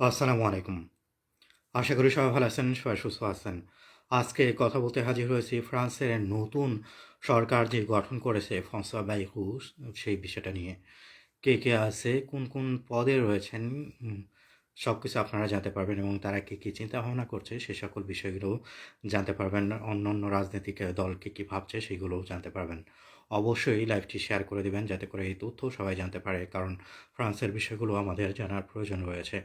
আসসালামু আলাইকুম। আশা করি সবাই ভালো আছেন, সবাই সুস্থ আছেন। আজকে কথা বলতে হাজির হয়েছি ফ্রান্সের নতুন সরকার যে গঠন করেছে ফ্রান্সোয়া বাইহু, সেই বিষয়টা নিয়ে। কে কে আছে, কোন কোন পদে রয়েছেন সব কিছু আপনারা জানতে পারবেন এবং তারা কী কী চিন্তা ভাবনা করছে, সে সকল বিষয়গুলো জানতে পারবেন। অন্য অন্য রাজনৈতিক দল কী কী ভাবছে, সেগুলোও জানতে পারবেন। অবশ্যই লাইভটি শেয়ার করে দিবেন, যাতে করে এই তথ্য সবাই জানতে পারে, কারণ ফ্রান্সের বিষয়গুলো আমাদের জানার প্রয়োজন রয়েছে।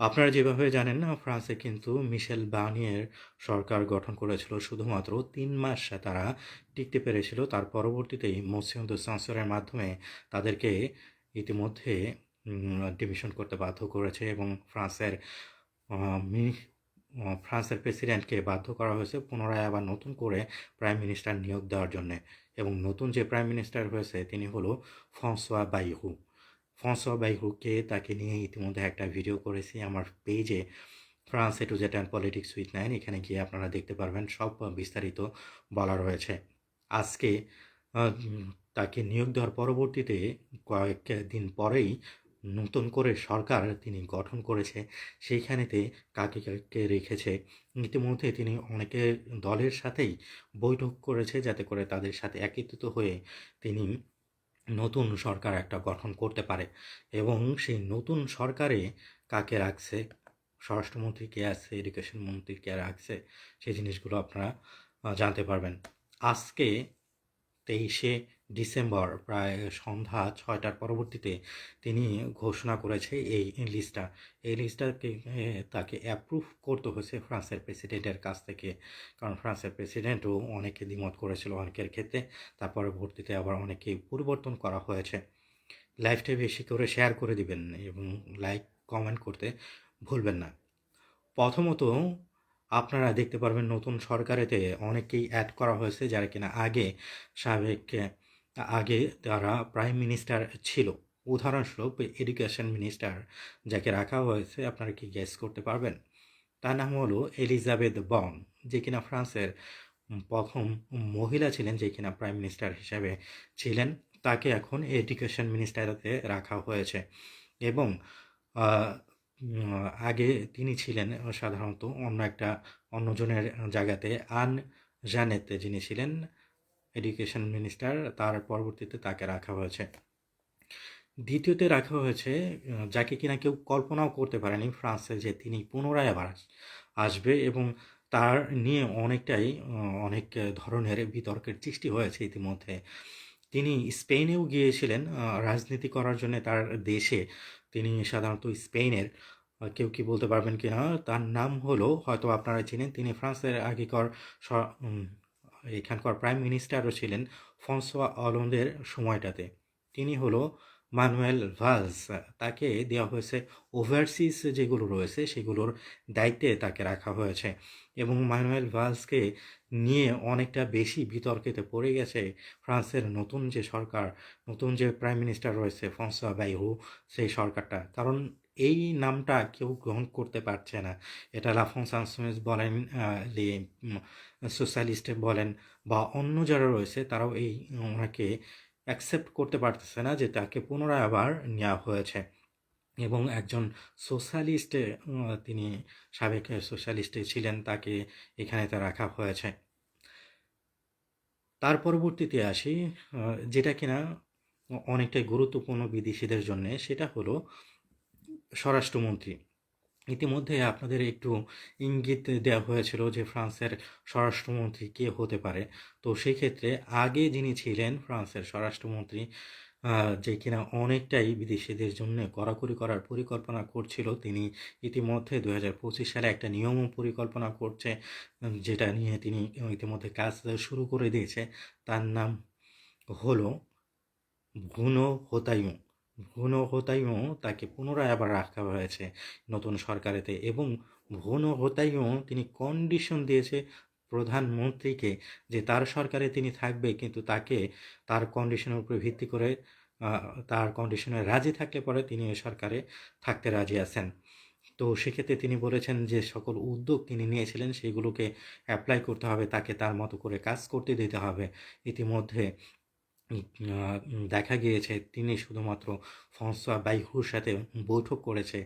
আপনারা যেভাবে জানেন না, ফ্রান্সে কিন্তু মিশেল বানিয়ের সরকার গঠন করেছিল শুধুমাত্র তিন মাস তারা টিকতে পেরেছিল। তার পরবর্তীতেই মোসিয়ন দু সাংসরের মাধ্যমে তাদেরকে ইতিমধ্যে ডিভিশন করতে বাধ্য করেছে এবং ফ্রান্সের ফ্রান্সের প্রেসিডেন্টকে বাধ্য করা হয়েছে পুনরায় আবার নতুন করে প্রাইম মিনিস্টার নিয়োগ দেওয়ার জন্য। এবং নতুন যে প্রাইম মিনিস্টার হয়েছে তিনি হলো ফ্রান্সোয়া বাইহু। ফ্রান্সোয়া বাইহুকে তাকে নিয়ে ইতিমধ্যে একটা ভিডিও করেছি আমার পেজে France to Z and politics with nine এখানে গিয়ে আপনারা দেখতে পারবেন, সব বিস্তারিত বলা রয়েছে। আজকে তাকে নিয়োগ দেওয়ার পরবর্তীতে কয়েক দিন পরেই নতুন করে সরকার তিনি গঠন করেছে, সেইখানেতে কাকে কাকে রেখেছে, ইতিমধ্যে তিনি অনেকে দলের সাথেই বৈঠক করেছে যাতে করে তাদের সাথে একত্রিত হয়ে তিনি নতুন সরকার একটা গঠন করতে পারে এবং সেই নতুন সরকারে কাকে রাখছে? স্বরাষ্ট্রমন্ত্রী কে আছে? এডুকেশন মন্ত্রী কে রাখছে? সেই জিনিসগুলো আপনারা জানতে পারবেন। আজকে তেইশে ডিসেম্বর প্রায় সন্ধ্যা ছয়টার পরবর্তীতে তিনি ঘোষণা করেছে এই লিস্টটা। এই লিস্টটাকে তাকে অ্যাপ্রুভ করতে হয়েছে ফ্রান্সের প্রেসিডেন্টের কাছ থেকে। কারণ ফ্রান্সের প্রেসিডেন্টও অনেকে দ্বিমত করেছিল অনেকের ক্ষেত্রে। তার পরবর্তীতে আবার অনেকে পরিবর্তন করা হয়েছে। লাইভটা বেশি করে শেয়ার করে দিবেন এবং লাইক কমেন্ট করতে ভুলবেন না। প্রথমত, আপনারা দেখতে পারবেন নতুন সরকারেতে অনেকেই অ্যাড করা হয়েছে যারা কিনা আগে সাবেক আগে তারা প্রাইম মিনিস্টার ছিল, উদাহরণস্বরূপ এডুকেশন মিনিস্টার যাকে রাখা হয়েছে, আপনারা কি গেস করতে পারবেন? তার নাম হলো এলিজাবেথ বন যে কিনা ফ্রান্সের প্রথম মহিলা ছিলেন, যে কিনা প্রাইম মিনিস্টার হিসাবে ছিলেন। তাকে এখন এডুকেশন মিনিস্টারতে রাখা হয়েছে এবং আগে তিনি ছিলেন সাধারণত অন্য একটা অন্যজনের জায়গাতে, আন জানেতে যিনি ছিলেন এডুকেশন মিনিস্টার তার পরবর্তীতে তাকে রাখা হয়েছে। দ্বিতীয়তে রাখা হয়েছে যাকে কিনা কেউ কল্পনাও করতে পারেনি ফ্রান্সে যে তিনি পুনরায় আবার আস- আসবে এবং তার নিয়ে অনেকটাই অনেক ধরনের বিতর্কের সৃষ্টি হয়েছে ইতিমধ্যে। তিনি স্পেনেও গিয়েছিলেন রাজনীতি করার জন্য তার দেশে। তিনি সাধারণত স্পেনের কেউ কি বলতে পারবেন কি না তার নাম হলো, হয়তো আপনারা চিনেন, তিনি ফ্রান্সের আগেকার এখানকার প্রাইম মিনিস্টারও ছিলেন ফ্রান্সোয়া অলন্দের সময়টাতে। তিনি হলো মানুয়েল ভালস তাকে দেওয়া হয়েছে ওভারসিজ যেগুলো রয়েছে, সেগুলোর দায়িত্বে তাকে রাখা হয়েছে। এবং মানুয়েল ভালসকে নিয়ে অনেকটা বেশি বিতর্কেতে পড়ে গেছে ফ্রান্সের নতুন যে সরকার, নতুন যে প্রাইম মিনিস্টার রয়েছে ফ্রান্সোয়া বাইহু সেই সরকারটা। কারণ এই নামটা কেউ গ্রহণ করতে পারছে না। এটা লাফন সানসুয়েস বলেন সোশ্যালিস্ট বলেন বা অন্য যারা রয়েছে তারাও এই ওনাকে অ্যাকসেপ্ট করতে পারতেছে না যে তাকে পুনরায় আবার নেওয়া হয়েছে। এবং একজন সোশ্যালিস্টে তিনি সাবেক সোশ্যালিস্টে ছিলেন, তাকে এখানে তা রাখা হয়েছে। তার পরবর্তীতে আসি যেটা কিনা অনেকটাই গুরুত্বপূর্ণ বিদেশিদের জন্যে, সেটা হলো স্বরাষ্ট্রমন্ত্রী। ইতিমধ্যে আপনাদের একটু ইঙ্গিত দেওয়া হয়েছিল যে ফ্রান্সের স্বরাষ্ট্রমন্ত্রী কে হতে পারে। তো সেই ক্ষেত্রে আগে যিনি ছিলেন ফ্রান্সের স্বরাষ্ট্রমন্ত্রী যে কিনা অনেকটাই বিদেশিদের জন্য কড়াকড়ি করার পরিকল্পনা করছিল, তিনি ইতিমধ্যে দু হাজার পঁচিশ সালে একটা নিয়ম পরিকল্পনা করছে, যেটা নিয়ে তিনি ইতিমধ্যে কাজ শুরু করে দিয়েছে। তার নাম হলো ভুনো হোতাইমো ভুনো হোতাইমো তাকে পুনরায় আবার রাখা হয়েছে নতুন সরকারেতে এবং ভুনো হোতাইমো তিনি কন্ডিশন দিয়েছে প্রধানমন্ত্রীকে যে তার সরকারে তিনি থাকবে কিন্তু তাকে তার কন্ডিশনের উপরে ভিত্তি করে তার কন্ডিশনে রাজি থাকলে পরে তিনি এই সরকারে থাকতে রাজি আছেন। তো সেক্ষেত্রে তিনি বলেছেন যে সকল উদ্যোগ তিনি নিয়েছিলেন সেগুলোকে অ্যাপ্লাই করতে হবে, তাকে তার মতো করে কাজ করতে দিতে হবে। ইতিমধ্যে দেখা গিয়েছে তিনি শুধুমাত্র ফ্রান্সোয়া বাইহুর সাথে বৈঠক করেছে,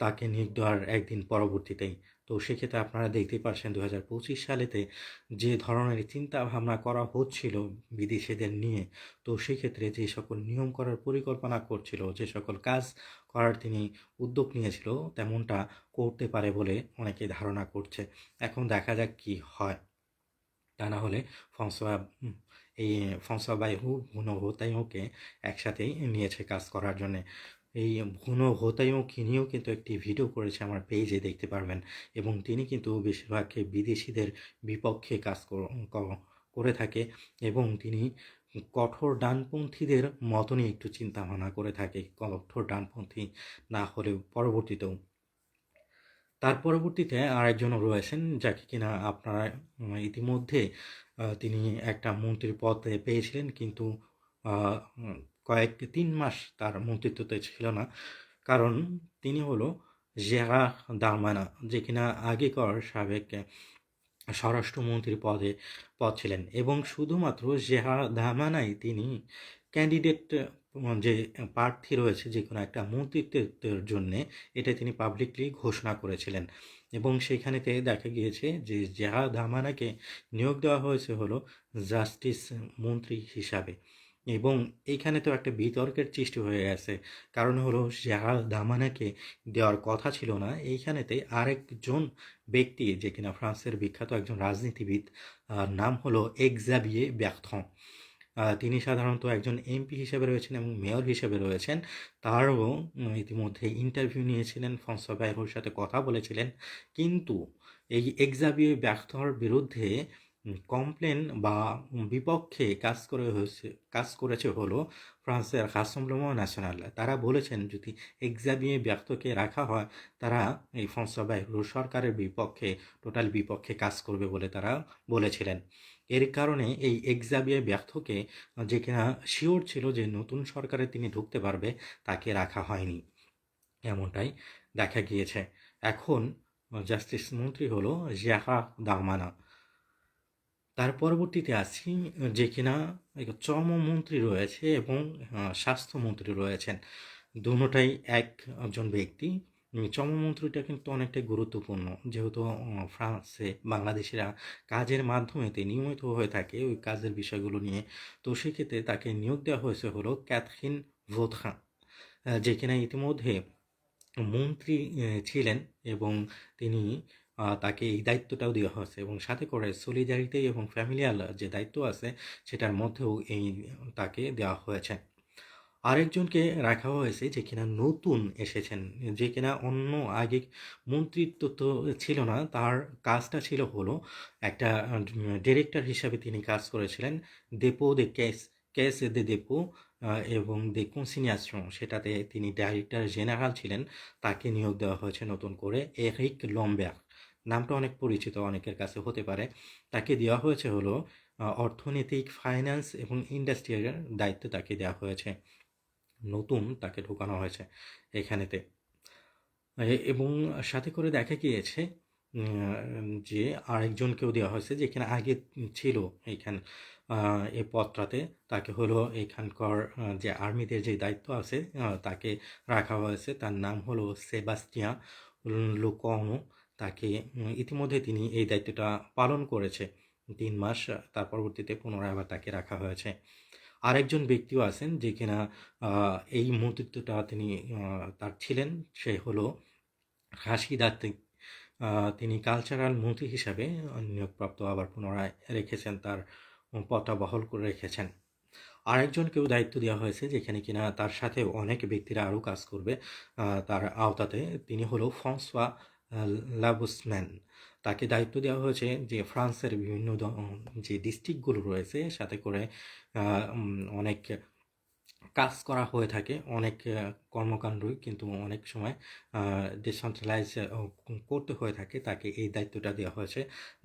তাকে নিয়োগ দেওয়ার একদিন পরবর্তীতেই। তো সেক্ষেত্রে আপনারা দেখতেই পারছেন দু হাজার পঁচিশ সালেতে যে ধরনের চিন্তা ভাবনা করা হচ্ছিল বিদেশিদের নিয়ে, তো সেক্ষেত্রে যে সকল নিয়ম করার পরিকল্পনা করছিল, যে সকল কাজ করার তিনি উদ্যোগ নিয়েছিল, তেমনটা করতে পারে বলে অনেকে ধারণা করছে। এখন দেখা যাক কি হয়। তা না হলে ফংসোয়া এই ফংসা বাইহু ভুনো হোতাইহোকে একসাথেই নিয়েছে কাজ করার জন্যে। এই ভুনো হোতাইমুখী নিয়েও কিন্তু একটি ভিডিও করেছে আমার পেজে, দেখতে পারবেন। এবং তিনি কিন্তু বেশিরভাগ বিদেশিদের বিপক্ষে কাজ করে থাকে এবং তিনি কঠোর ডানপন্থীদের মতনই একটু চিন্তা ভাবনা করে থাকে। কঠোর ডানপন্থী না হলেও পরবর্তীতেও তার পরবর্তীতে আরেকজন রয়েছেন যাকে কিনা আপনারা ইতিমধ্যে তিনি একটা মন্ত্রীর পদ পেয়েছিলেন কিন্তু কয়েক তিন মাস তার মন্ত্রিত্বতে ছিল না। কারণ তিনি হলো জেরা দারমানা যে কিনা আগেকর সাবেক স্বরাষ্ট্রমন্ত্রীর পদে, পদ ছিলেন এবং শুধুমাত্র জেহা দামানাই তিনি ক্যান্ডিডেট যে প্রার্থী রয়েছে যে কোনো একটা মন্ত্রিত্বের জন্যে এটা তিনি পাবলিকলি ঘোষণা করেছিলেন। এবং সেখানেতে দেখা গিয়েছে যে জেহা দামানাকে নিয়োগ দেওয়া হয়েছে হলো জাস্টিস মন্ত্রী হিসাবে। এবং এইখানে তো একটা বিতর্কের সৃষ্টি হয়ে গেছে কারণ হলো যাহা দামানাকে দেওয়ার কথা ছিল না এইখানেতে আরেকজন ব্যক্তি যে কিনা ফ্রান্সের বিখ্যাত একজন রাজনীতিবিদ নাম হলো এক্সাবিয়ে ব্যর্থন। তিনি সাধারণত একজন এমপি হিসেবে রয়েছেন এবং মেয়র হিসেবে রয়েছেন। তারও ইতিমধ্যে ইন্টারভিউ নিয়েছিলেন ফনসা বাইহুর সাথে কথা বলেছিলেন। কিন্তু এই এক্সাবিয়ে ব্যর্থর বিরুদ্ধে কমপ্লেন বা বিপক্ষে কাজ করে হয়েছে, কাজ করেছে হলো ফ্রান্সের রাসম্বলেমো ন্যাশনাল। তারা বলেছেন, যদি এক্সামিয়ে ব্যক্তকে রাখা হয়, তারা এই ফ্রান্সবাই সরকারের বিপক্ষে, টোটাল বিপক্ষে কাজ করবে বলে তারা বলেছিলেন। এর কারণে এই এক্সাবিয়ে ব্যর্থকে, যে কিনা শিওর ছিল যে নতুন সরকারে তিনি ঢুকতে পারবে, তাকে রাখা হয়নি। এমনটাই দেখা গিয়েছে। এখন জাস্টিস মন্ত্রী হলো জিয়াহা দামানা তার পরবর্তীতে আসি, যে কিনা চর্মমন্ত্রী রয়েছে এবং স্বাস্থ্যমন্ত্রী রয়েছেন। দুটাই একজন ব্যক্তি। চর্মমন্ত্রীটা কিন্তু অনেকটাই গুরুত্বপূর্ণ। যেহেতু ফ্রান্সে বাংলাদেশিরা কাজের মাধ্যমেতে নিয়মিত হয়ে থাকে ওই কাজের বিষয়গুলো নিয়ে। তো সেক্ষেত্রে তাকে নিয়োগ দেওয়া হয়েছে হলো ক্যাথরিন ভোথা যে কিনা ইতিমধ্যে মন্ত্রী ছিলেন এবং তিনি তাকে এই দায়িত্বটাও দেওয়া হয়েছে এবং সাথে করে সলিডারিটি এবং ফ্যামিলিয়াল যে দায়িত্ব আছে সেটার মধ্যেও এই, তাকে দেওয়া হয়েছে। আরেকজনকে রাখা হয়েছে যে কিনা নতুন এসেছেন, যে কিনা অন্য আগে মন্ত্রিত্ব তো ছিল না, তার কাজটা ছিল হলো একটা ডিরেক্টর হিসাবে তিনি কাজ করেছিলেন দেপো দে কেস কেস দে দেপো এবং দে কনসিনিয়াসন সেটাতে তিনি ডাইরেক্টর জেনারেল ছিলেন, তাকে নিয়োগ দেওয়া হয়েছে নতুন করে এরিক লম্ব্যাক নামটা অনেক পরিচিত, অনেকের কাছে হতে পারে। তাকে দেওয়া হয়েছে হলো অর্থনৈতিক ফাইন্যান্স এবং ইন্ডাস্ট্রিয়াল দায়িত্ব তাকে দেওয়া হয়েছে। নতুন তাকে ঢোকানো হয়েছে এখানেতে। এবং সাথে করে দেখা গিয়েছে যে আরেকজনকেও দেওয়া হয়েছে যেখানে আগে ছিল এইখান এই পদটাতে, তাকে হলো এখানকার যে আর্মিদের যে দায়িত্ব আছে তাকে রাখা হয়েছে। তার নাম হলো সেবাস্টিয়া লুকনো। তাকে ইতিমধ্যে তিনি এই দায়িত্বটা পালন করেছে, তিন মাস, তার পরবর্তীতে পুনরায় আবার তাকে রাখা হয়েছে। আরেকজন ব্যক্তিও আছেন, যে কিনা এই মন্ত্রিত্বটা তিনি তার ছিলেন, সে হলো হাসিদাত্তিক তিনি কালচারাল মন্ত্রী হিসাবে নিয়োগপ্রাপ্ত আবার পুনরায় রেখেছেন, তার পদটা বহল করে রেখেছেন। আরেকজনকেও দায়িত্ব দেওয়া হয়েছে, যেখানে কিনা তার সাথে অনেক ব্যক্তিরা আরও কাজ করবে। তার আওতাতে তিনি হলো ফ্রান্সোয়া লাবুসম্যান তাকে দায়িত্ব দেওয়া হয়েছে যে ফ্রান্সের বিভিন্ন যে ডিস্ট্রিক্টগুলো রয়েছে, সাথে করে অনেক কাজ করা হয়ে থাকে অনেক কর্মকাণ্ডই কিন্তু অনেক সময় ডিসেন্ট্রালাইজ করতে হয়ে থাকে। তাকে এই দায়িত্বটা দেওয়া হয়েছে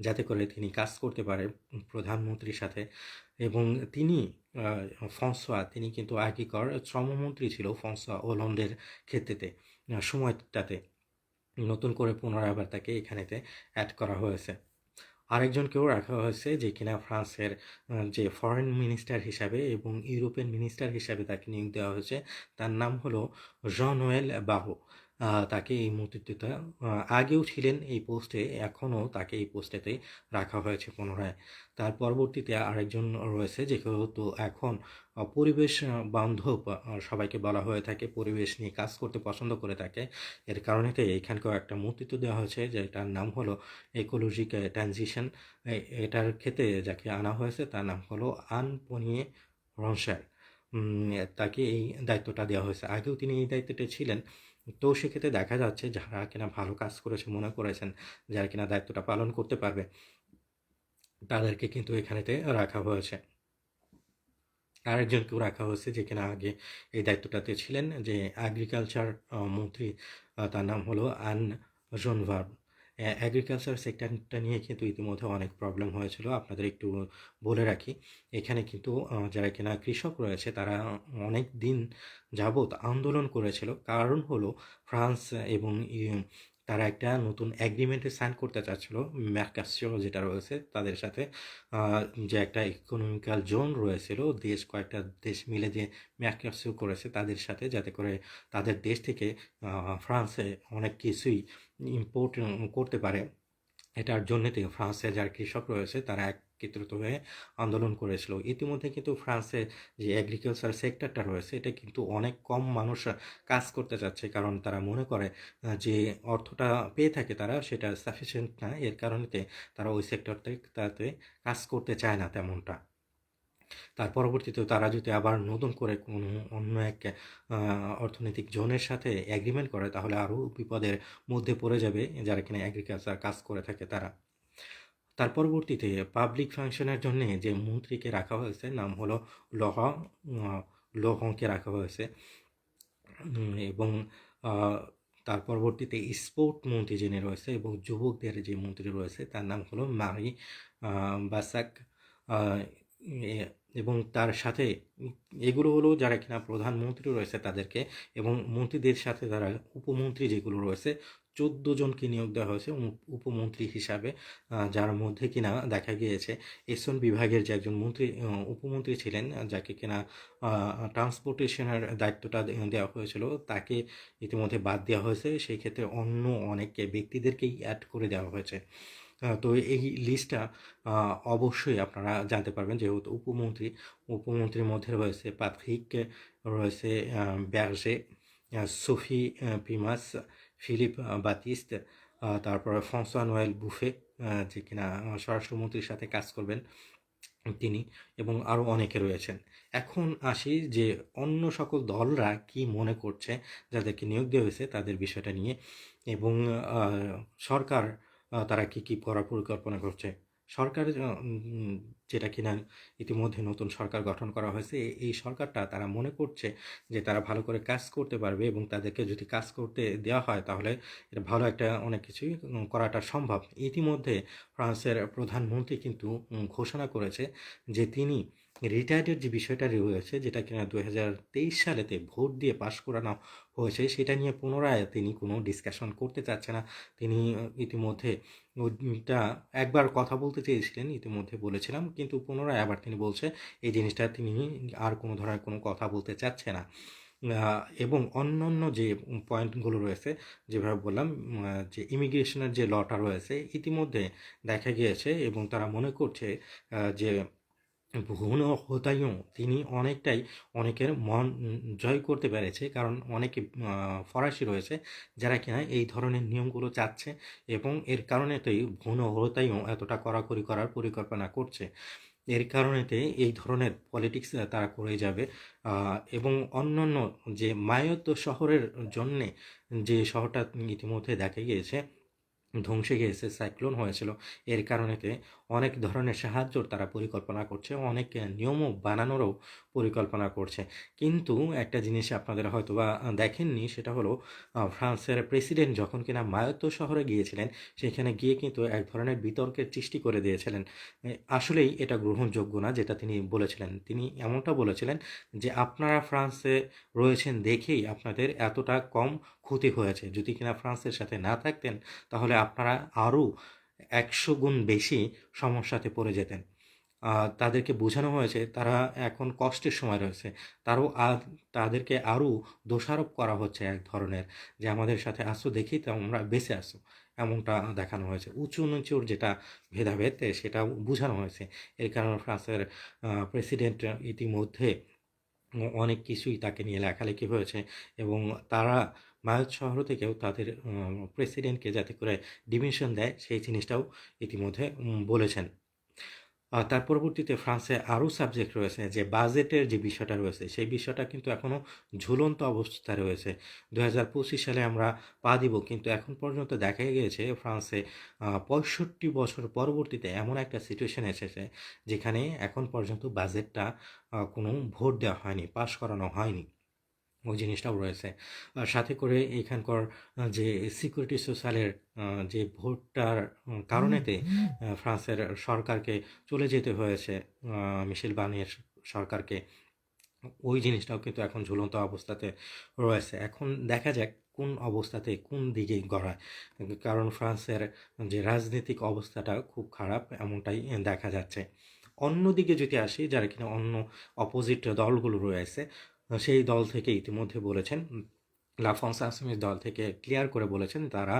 যাতে করে তিনি কাজ করতে পারে প্রধানমন্ত্রীর সাথে। এবং তিনি ফনসোয়া তিনি কিন্তু আগেকার শ্রমমন্ত্রী ছিল ফনসোয়া ওলন্ডের ক্ষেত্রেতে সময়টাতে। নতুন করে পুনরায় আবার তাকে এখানেতে অ্যাড করা হয়েছে। আরেকজনকেও রাখা হয়েছে যে কিনা ফ্রান্সের যে ফরেন মিনিস্টার হিসাবে এবং ইউরোপিয়ান মিনিস্টার হিসাবে তাকে নিয়োগ দেওয়া হয়েছে। তার নাম হলো জন ওয়েল বাহো তাকে এই আ আগেও ছিলেন এই পোস্টে, এখনও তাকে এই পোস্টেতে রাখা হয়েছে পুনরায়। তার পরবর্তীতে আরেকজন রয়েছে যেহেতু এখন পরিবেশ বান্ধব সবাইকে বলা হয়ে থাকে, পরিবেশ নিয়ে কাজ করতে পছন্দ করে থাকে। এর কারণেতে এখানকার একটা মূর্তিত্ব দেওয়া হয়েছে যেটার নাম হলো ইকোলজিক ট্রানজিশন। এটার ক্ষেত্রে যাকে আনা হয়েছে তার নাম হলো আন পনিয়ে রনশার। তাকে এই দায়িত্বটা দেওয়া হয়েছে। আগেও তিনি এই দায়িত্বটা ছিলেন। তো সেক্ষেত্রে দেখা যাচ্ছে যারা কিনা ভালো কাজ করেছে মনে করেছেন, যারা কিনা দায়িত্বটা পালন করতে পারবে, তাদেরকে কিন্তু এখানেতে রাখা হয়েছে। আরেকজনকেও রাখা হয়েছে যে কিনা আগে এই দায়িত্বটাতে ছিলেন যে অ্যাগ্রিকালচার মন্ত্রী তার নাম হলো আন জোনভার্ব। অ্যা এগ্রিকালচার সেক্টরটা নিয়ে কিন্তু ইতিমধ্যে অনেক প্রবলেম হয়েছিল। আপনাদের একটু বলে রাখি, এখানে কিন্তু যারা কিনা কৃষক রয়েছে তারা অনেক দিন যাবৎ আন্দোলন করেছিল। কারণ হলো ফ্রান্স এবং তারা একটা নতুন অ্যাগ্রিমেন্টে সাইন করতে চাচ্ছিল ম্যাকাসিও যেটা রয়েছে তাদের সাথে। যে একটা ইকোনমিক্যাল জোন রয়েছিল, দেশ কয়েকটা দেশ মিলে যে ম্যাকাসিও করেছে তাদের সাথে যাতে করে তাদের দেশ থেকে ফ্রান্সে অনেক কিছুই ইম্পোর্ট করতে পারে। এটার জন্যেতে ফ্রান্সে যারা কৃষক রয়েছে তারা একত্রিত হয়ে আন্দোলন করেছিল। ইতিমধ্যে কিন্তু ফ্রান্সে যে এগ্রিকালচার সেক্টরটা রয়েছে, এটা কিন্তু অনেক কম মানুষ কাজ করতে চাচ্ছে। কারণ তারা মনে করে যে অর্থটা পেয়ে থাকে তারা, সেটা সাফিসিয়েন্ট না। এর কারণেতে তারা ওই সেক্টরটাতে কাজ করতে চায় না তেমনটা। তার পরবর্তীতে তারা যদি আবার নতুন করে কোনো অন্য এক অর্থনৈতিক জোনের সাথে এগ্রিমেন্ট করে, তাহলে আরও বিপদের মধ্যে পড়ে যাবে, যারা কিনা এগ্রিকালচার কাজ করে থাকে তারা। তার পরবর্তীতে পাবলিক ফাংশনের জন্যে যে মন্ত্রীকে রাখা হয়েছে, নাম হলো লহা লহংকে রাখা হয়েছে। এবং তার পরবর্তীতে স্পোর্ট মন্ত্রী যিনি রয়েছে এবং যুবকদের যে মন্ত্রী রয়েছে, তার নাম হলো মারি বাসাক। এবং তার সাথে এগুলো হলো যারা কিনা প্রধানমন্ত্রী রয়েছে তাদেরকে এবং মন্ত্রীদের সাথে যারা উপমন্ত্রী যেগুলো রয়েছে ১৪ জনকে নিয়োগ দেওয়া হয়েছে উপমন্ত্রী হিসাবে। যার মধ্যে কিনা দেখা গিয়েছে এসন বিভাগের যে একজন মন্ত্রী উপমন্ত্রী ছিলেন যাকে কিনা ট্রান্সপোর্টেশনের দায়িত্বটা দেওয়া হয়েছিল তাকে ইতিমধ্যে বাদ দেওয়া হয়েছে। সেই ক্ষেত্রে অন্য অনেক ব্যক্তিদেরকেই অ্যাড করে দেওয়া হয়েছে। তো এই লিস্টটা অবশ্যই আপনারা জানতে পারবেন যেহেতু উপমন্ত্রী, উপমন্ত্রীর মধ্যে রয়েছে পাত্রিক, রয়েছে আ সোফি আ প্রিমাস, ফিলিপ বাতিস্ত, তারপরে ফ্রান্সোয়া নোয়েল বুফে যে কিনা স্বরাষ্ট্রমন্ত্রীর সাথে কাজ করবেন তিনি এবং আরও অনেকে রয়েছেন। এখন আসি যে অন্য সকল দলরা কি মনে করছে যাদেরকে নিয়োগ দেওয়া হয়েছে তাদের বিষয়টা নিয়ে এবং সরকার তারা কি, কি করার পরিকল্পনা করছে। উম যেটা কিনা ইতিমধ্যে নতুন সরকার গঠন করা হয়েছে, এই সরকারটা তারা মনে করছে যে তারা ভালো করে কাজ করতে পারবে এবং তাদেরকে যদি কাজ করতে দেওয়া হয় তাহলে এটা ভালো একটা অনেক কিছুই করাটা সম্ভব। ইতিমধ্যে ফ্রান্সের প্রধানমন্ত্রী কিন্তু ঘোষণা করেছে যে তিনি রিটায়ার্ডের যে বিষয়টা রয়েছে যেটা কিনা ২০২৩ সালেতে ভোট দিয়ে পাশ করানো হয়েছে, সেটা নিয়ে পুনরায় তিনি কোনো ডিসকাশন করতে চাচ্ছে না। তিনি ইতিমধ্যে ওইটা একবার কথা বলতে চেয়েছিলেন, ইতিমধ্যে বলেছিলাম। কিন্তু পুনরায় আবার তিনি বলছে, এই জিনিসটা তিনি আর কোনো ধরনের কোনো কথা বলতে চাচ্ছে না। এবং অন্যান্য যে পয়েন্টগুলো রয়েছে, যেভাবে বললাম যে ইমিগ্রেশনের যে লটা রয়েছে, ইতিমধ্যে দেখা গিয়েছে এবং তারা মনে করছে যে ব্রুনো হোতাইও তিনি অনেকটাই অনেকের মন জয় করতে পেরেছে। কারণ অনেকে ফরাসি রয়েছে যারা কিনা এই ধরনের নিয়মগুলো চাচ্ছে এবং এর কারণেতেই ব্রুনো হোতাইও এতটা কড়াকড়ি করার পরিকল্পনা করছে। এর কারণেতে এই ধরনের পলিটিক্স তারা করে যাবে। এবং অন্যান্য যে মায়োতো শহরের জন্যে যে শহরটা ইতিমধ্যে দেখা গিয়েছে ধ্বংসে গিয়েছে, সাইক্লোন হয়েছিল। এর কারণেতে অনেক ধরনের সাহায্য তারা পরিকল্পনা করছে, অনেক নিয়মও বানানোরও পরিকল্পনা করছে। কিন্তু একটা জিনিস আপনাদের হয়তো বা দেখেননি সেটা হলো ফ্রান্সের প্রেসিডেন্ট যখন কিনা মায়োতো শহরে গিয়েছিলেন সেখানে গিয়ে কিন্তু এক ধরনের বিতর্কের সৃষ্টি করে দিয়েছিলেন। আসলেই এটা গ্রহণযোগ্য না যেটা তিনি বলেছিলেন। তিনি এমনটা বলেছিলেন যে, "আপনারা ফ্রান্সে রয়েছেন দেখেই আপনাদের এতটা কম ক্ষতি হয়েছে। যদি কিনা ফ্রান্সের সাথে না থাকতেন তাহলে আপনারা আরও ১০০ গুণ বেশি সমস্যাতে পড়ে যেতেন।" তাদেরকে বোঝানো হয়েছে, তারা এখন কষ্টের সময় রয়েছে। তারও তাদেরকে আরও দোষারোপ করা হচ্ছে এক ধরনের যে আমাদের সাথে আসো দেখি তো আমরা বেঁচে আসো এমনটা দেখানো হয়েছে। উঁচু নিচুর যেটা ভেদাভেদ সেটা বোঝানো হয়েছে। এর কারণে ফ্রান্সের প্রেসিডেন্ট ইতিমধ্যে অনেক কিছুই তাকে নিয়ে লেখালেখি হয়েছে এবং তারা মায়োত শহর থেকেও তাদের প্রেসিডেন্টকে যাতে করে ডিমিশন দেয়, সেই জিনিসটাও ইতিমধ্যে বলেছেন। তার পরবর্তীতে ফ্রান্সে আরও সাবজেক্ট রয়েছে যে বাজেটের যে বিষয়টা রয়েছে, সেই বিষয়টা কিন্তু এখনও ঝুলন্ত অবস্থায় রয়েছে। দু হাজার পঁচিশ সালে আমরা পা দিব, কিন্তু এখন পর্যন্ত দেখা গিয়েছে ফ্রান্সে পঁয়ষট্টি বছর পরবর্তীতে এমন একটা সিচুয়েশন এসেছে যেখানে এখন পর্যন্ত বাজেটটা কোনো ভোট দেওয়া হয়নি পাশ করানো হয়নি। ওই জিনিসটাও রয়েছে। আর সাথে করে এখানকার যে সিকিউরিটি সোশ্যালের যে ভোটটার কারণেতে ফ্রান্সের সরকারকে চলে যেতে হয়েছে মিশেল বানিয়ের সরকারকে। ওই জিনিসটাও কিন্তু এখন ঝুলন্ত অবস্থাতে রয়েছে। এখন দেখা যাক কোন অবস্থাতে কোন দিকে গড়ায়। কারণ ফ্রান্সের যে রাজনৈতিক অবস্থাটা খুব খারাপ এমনটাই দেখা যাচ্ছে। অন্যদিকে যদি আসি যারা কিনা অন্য অপোজিট দলগুলো রয়েছে সেই দল থেকে ইতিমধ্যে বলেছেন লাফন্স আসমির দল থেকে ক্লিয়ার করে বলেছেন তারা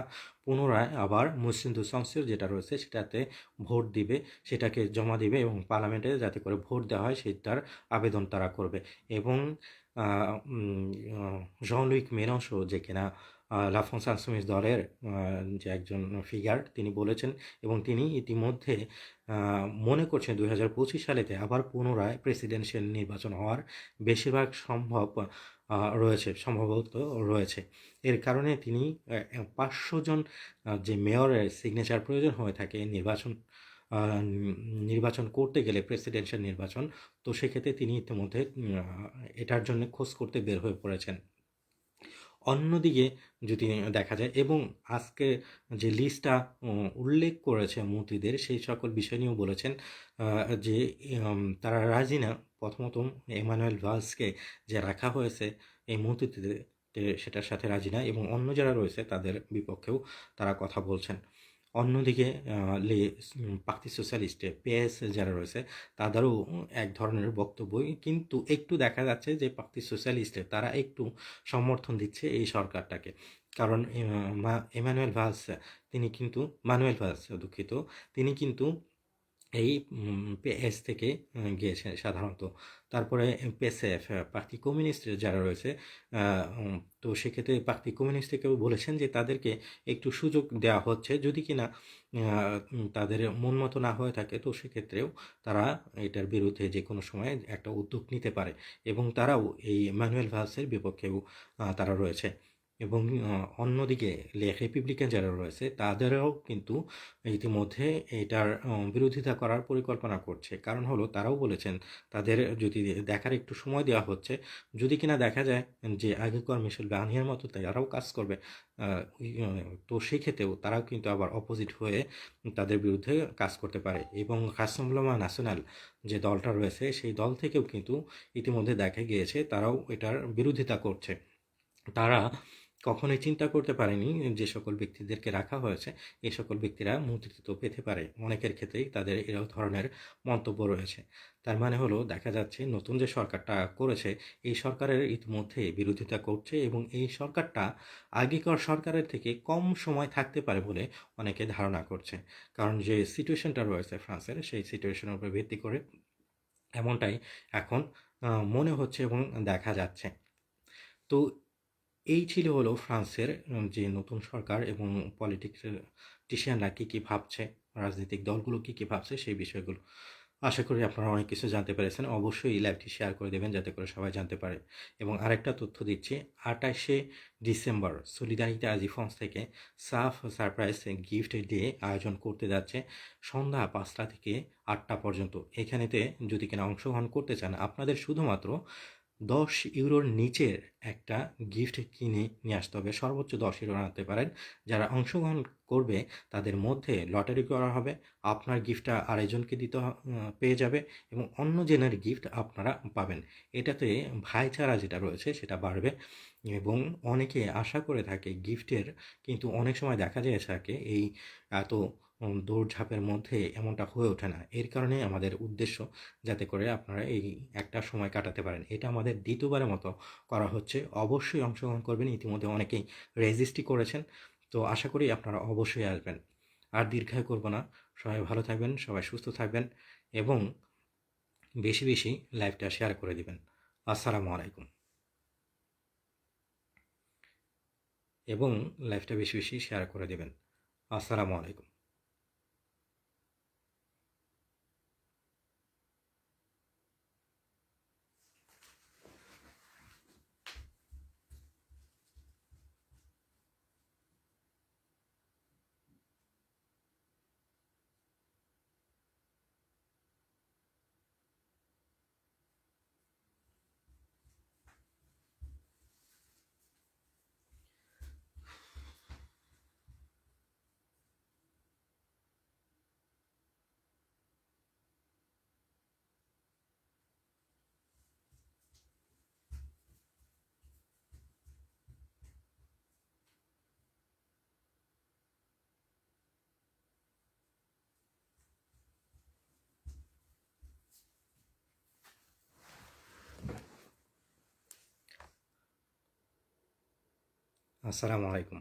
পুনরায় আবার মুসলিম সংসদ যেটা রয়েছে সেটাতে ভোট দিবে, সেটাকে জমা দিবে এবং পার্লামেন্টে যাতে করে ভোট দেওয়া হয় সেটার আবেদন তারা করবে। এবং জন লুইক মেনসও যে কিনা লাফন্স আসমিস দলের যে একজন ফিগার তিনি বলেছেন এবং তিনি ইতিমধ্যে মনে করছেন দুই হাজার পঁচিশ সালেতে আবার পুনরায় প্রেসিডেন্সিয়াল নির্বাচন হওয়ার বেশিরভাগ সম্ভব রয়েছে, সম্ভবত রয়েছে। এর কারণে তিনি পাঁচশো জন যে মেয়রের সিগনেচার প্রয়োজন হয়ে থাকে নির্বাচন নির্বাচন করতে গেলে প্রেসিডেন্সিয়াল নির্বাচন, তো সেক্ষেত্রে তিনি ইতিমধ্যে এটার জন্য খোঁজ করতে বের হয়ে পড়েছেন। অন্যদিকে যদি দেখা যায়, এবং আজকে যে লিস্টটা উল্লেখ করেছে মন্ত্রীদের সেই সকল বিষয় নিয়েও বলেছেন যে তারা রাজি না। প্রথমত এমানুয়েল ভালসকে যে রাখা হয়েছে এই মন্ত্রীদের সেটার সাথে রাজি না, এবং অন্য যারা রয়েছে তাদের বিপক্ষেও তারা কথা বলছেন। অন্যদিকে লে পার্টি সোশ্যালিস্টে পেএস যারা রয়েছে, তাদেরও এক ধরনের বক্তব্যই। কিন্তু একটু দেখা যাচ্ছে যে পার্টি সোশ্যালিস্টে তারা একটু সমর্থন দিচ্ছে এই সরকারটাকে। কারণ এমানুয়েল ভাস তিনি কিন্তু, মানুয়েল ভাস দুঃখিত, তিনি কিন্তু এই পিএস থেকে গিয়েছে সাধারণত। তারপরে পেসএফ পার্টি কমিউনিস্ট যারা রয়েছে তো সেক্ষেত্রে পার্টি কমিউনিস্ট থেকেও বলেছেন যে তাদেরকে একটু সুযোগ দেওয়া হচ্ছে। যদি আহ, উম, তাদের মন মতো না হয়ে থাকে তো সেক্ষেত্রেও তারা এটার বিরুদ্ধে যে কোনো সময় একটা উদ্যোগ নিতে পারে এবং তারাও এই ম্যানুয়েল ভালসের বিপক্ষেও তারা রয়েছে। এবং অন্যদিকে লে রিপাবলিকান যারা রয়েছে, তাদেরও কিন্তু ইতিমধ্যে এটার বিরোধিতা করার পরিকল্পনা করছে। কারণ হলো, তারাও বলেছেন, তাদের যদি দেখার একটু সময় দেওয়া হচ্ছে, যদি কিনা দেখা যায় যে আগেকার মিশেল বানিয়ার মতো তারাও কাজ করবে তো সেই ক্ষেত্রেও তারাও কিন্তু আবার অপোজিট হয়ে তাদের বিরুদ্ধে কাজ করতে পারে। এবং খাসমুল্লামা ন্যাশনাল যে দলটা রয়েছে, সেই দল থেকেও কিন্তু ইতিমধ্যে দেখা গিয়েছে, তারাও এটার বিরোধিতা করছে। তারা কখনোই চিন্তা করতে পারেনি যে সকল ব্যক্তিদেরকে রাখা হয়েছে। এই সকল ব্যক্তিরা মন্ত্রিত্ব পেতে পারে। অনেকের ক্ষেত্রেই তাদের এরকম ধরনের মন্তব্য রয়েছে। তার মানে হলো, দেখা যাচ্ছে নতুন যে সরকারটা করেছে, এই সরকারের ইতিমধ্যে বিরোধিতা করছে এবং এই সরকারটা আগেকার সরকারের থেকে কম সময় থাকতে পারে বলে অনেকে ধারণা করছে। কারণ যে সিচুয়েশনটা রয়েছে ফ্রান্সের, সেই সিচুয়েশনের উপর ভিত্তি করে এমনটাই এখন মনে হচ্ছে এবং দেখা যাচ্ছে। তো এই ছিল হলো ফ্রান্সের যে নতুন সরকার এবং পলিটিক্সটিশিয়ানরা কী কী ভাবছে, রাজনৈতিক দলগুলো কী কী ভাবছে সেই বিষয়গুলো। আশা করি আপনারা অনেক কিছু জানতে পেরেছেন। অবশ্যই লাইভটি শেয়ার করে দেবেন যাতে করে সবাই জানতে পারে। এবং আরেকটা তথ্য দিচ্ছি আঠাশে ডিসেম্বর সলিদারিতা আজি ফন্স থেকে সাফ সারপ্রাইজ গিফট ডে আয়োজন করতে যাচ্ছে সন্ধ্যা পাঁচটা থেকে আটটা পর্যন্ত। এখানেতে যদি কিনা অংশগ্রহণ করতে চান আপনাদের শুধুমাত্র দশ ইউরোর নিচের একটা গিফট কিনে নিয়ে আসতে হবে। সর্বোচ্চ দশ ইউরো আনতে পারেন। যারা অংশগ্রহণ করবে, তাদের মধ্যে লটারি করা হবে। আপনার গিফটটা আরেকজনকে দিতে পেয়ে যাবে এবং অন্য জনের গিফট আপনারা পাবেন। এটাতে ভাইচারা যেটা রয়েছে, সেটা বাড়বে এবং অনেকে আশা করে থাকে গিফটের কিন্তু অনেক সময় দেখা যায় থাকে এই এত দৌড়ঝাঁপের মধ্যে এমনটা হয়ে ওঠে না। এর কারণে আমাদের উদ্দেশ্য যাতে করে আপনারা এই একটা সময় কাটাতে পারেন। এটা আমাদের দ্বিতীয়বারের মতো করা হচ্ছে। অবশ্যই অংশগ্রহণ করবেন। ইতিমধ্যে অনেকেই রেজিস্ট্রি করেছেন। তো আশা করি আপনারা অবশ্যই আসবেন। আর দীর্ঘায় করব না। সবাই ভালো থাকবেন, সবাই সুস্থ থাকবেন এবং বেশি বেশি লাইভটা শেয়ার করে দিবেন। আসসালামু আলাইকুম। এবং লাইভটা বেশি বেশি শেয়ার করে দেবেন। আসসালামু আলাইকুম। আসসালামু আলাইকুম।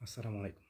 আসসালামু আলাইকুম।